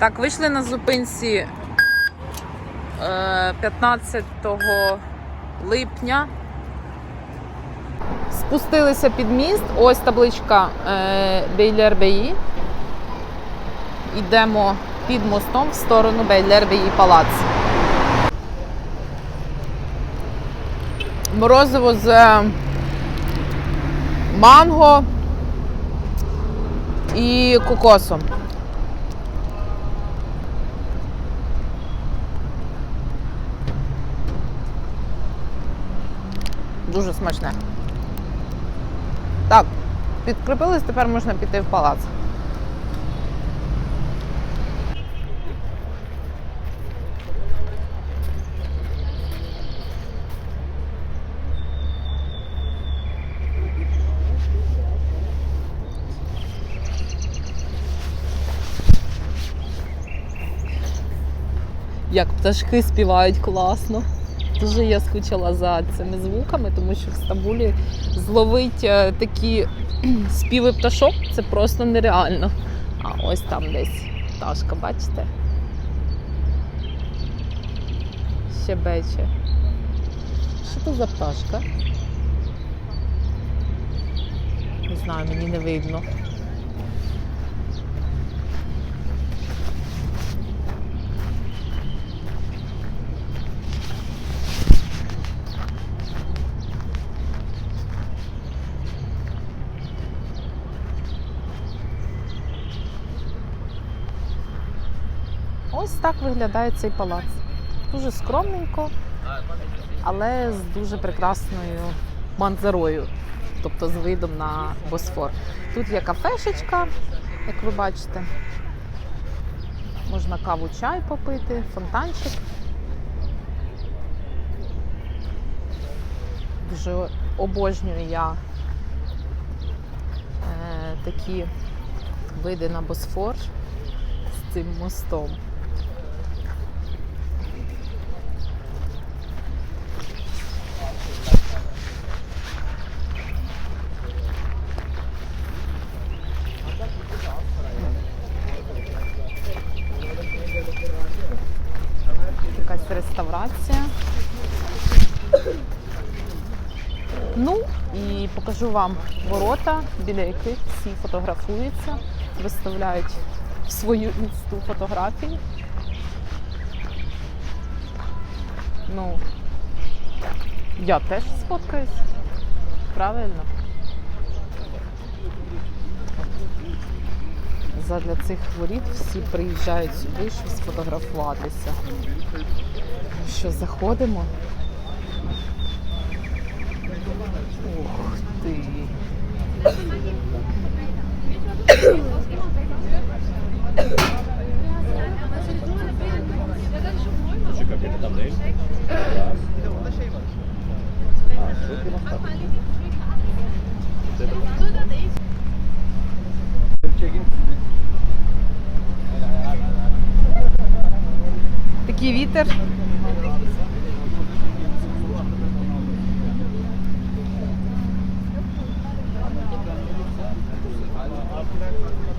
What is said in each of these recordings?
Так, вийшли на зупинці е, 15 липня. Спустилися під міст. Ось табличка е, Бейлер-Беї. Йдемо під мостом в сторону Бейлер-Беї палац. Морозиво з е, манго і кокосом. Дуже смачне. Так, підкріпились, тепер можна піти в палац. Як пташки співають класно. Дуже я скучила за цими звуками, тому що в Стамбулі зловить е, такі співи пташок це просто нереально. А ось там десь пташка, бачите? Щебече. Що це за пташка? Не знаю, мені не видно. Ось так виглядає цей палац. Дуже скромненько, але з дуже прекрасною манзарою, тобто з видом на Босфор. Тут є кафешечка, як ви бачите. Можна каву чай попити, фонтанчик. Дуже обожнюю я е, такі види на Босфор з цим мостом. Якась реставрація. Ну і покажу вам ворота, біля яких всі фотографуються, виставляють свою інсту фотографії. Ну, я теж сфоткаюсь. Правильно. Задля цих воріт всі приїжджають сюди, щоб сфотографуватися. Що заходимо? Ух ти. Küçük kapıyı tam Такий вітер. Ой,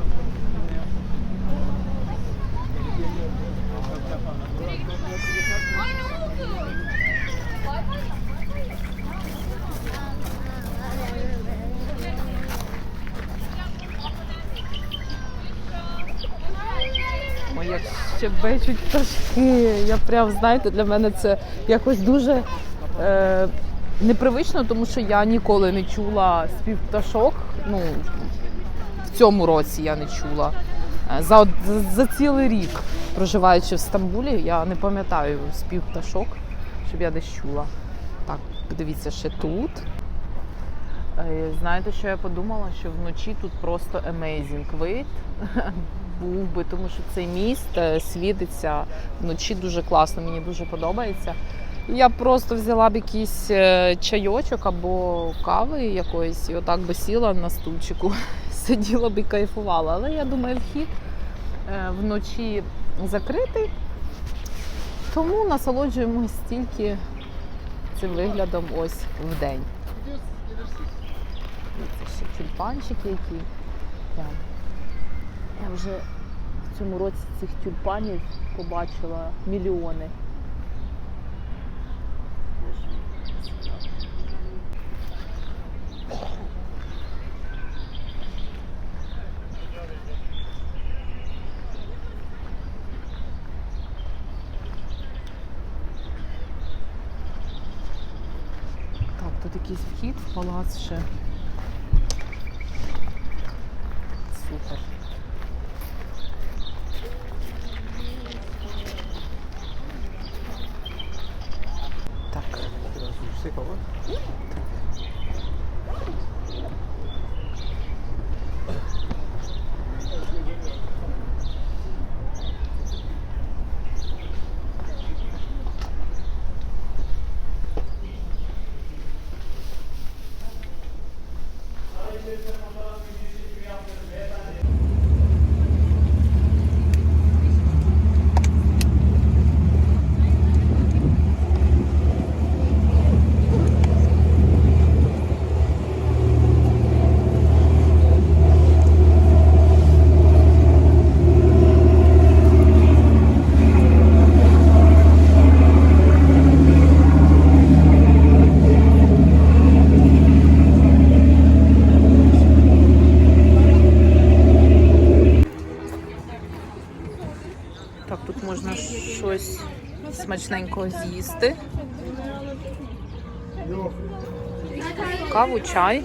як щебечуть пташки. Я прям, знаєте, для мене це якось дуже е, непривично, тому що я ніколи не чула спів пташок. Ну, в цьому році я не чула. Е, За, за, за цілий рік, проживаючи в Стамбулі, я не пам'ятаю спів пташок, щоб я десь чула. Так, подивіться ще тут. Е, Знаєте, що я подумала? Що вночі тут просто amazing вид був би, тому що цей міст е, світиться вночі дуже класно, мені дуже подобається. Я просто взяла б якийсь е, чайочок або кави якоїсь, і отак би сіла на стульчику, сиділа б і кайфувала. Але я думаю, вхід е, вночі закритий, тому насолоджуємось тільки цим виглядом ось в день. Це ще тюльпанчики які. Я вже в цьому році цих тюльпанів побачила мільйони. Так, тут якийсь вхід в палац ще. Супер. 혹시 그건? Так, тут можна щось смачненького з'їсти. Каву, чай.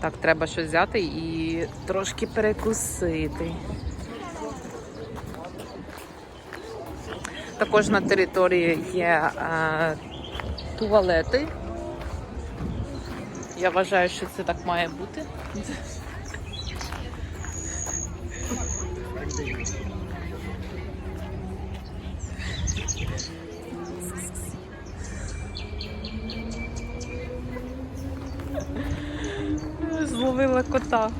Так, треба щось взяти і трошки перекусити. Також на території є е, туалети. Я вважаю, що це так має бути. Зловила кота.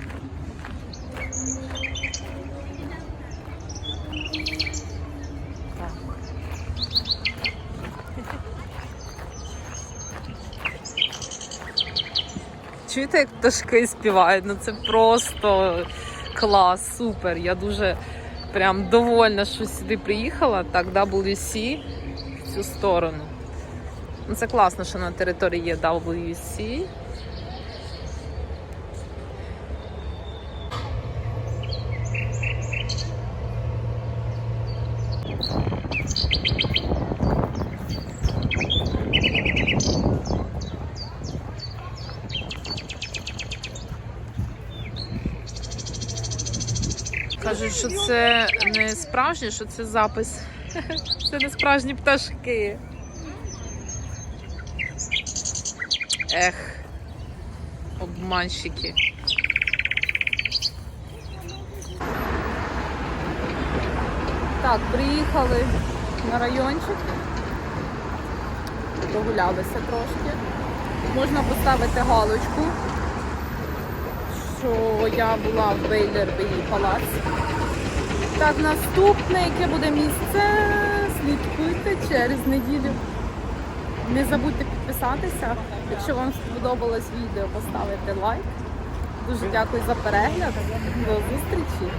Чуєте, як пташки співають? Ну це просто клас, супер. Я дуже прям довольна, що сюди приїхала. Так, WC в цю сторону. Ну, це класно, що на території є WC. Кажуть, що це не справжнє, що це запис. Це не справжні пташки. Ех, обманщики. Так, приїхали на райончик. Прогулялися трошки. Можна поставити галочку, що я була в Бейлербі палац. Так, наступне, яке буде місце, слідкуйте через неділю. Не забудьте підписатися. Якщо вам сподобалось відео, поставити лайк. Дуже дякую за перегляд. До зустрічі!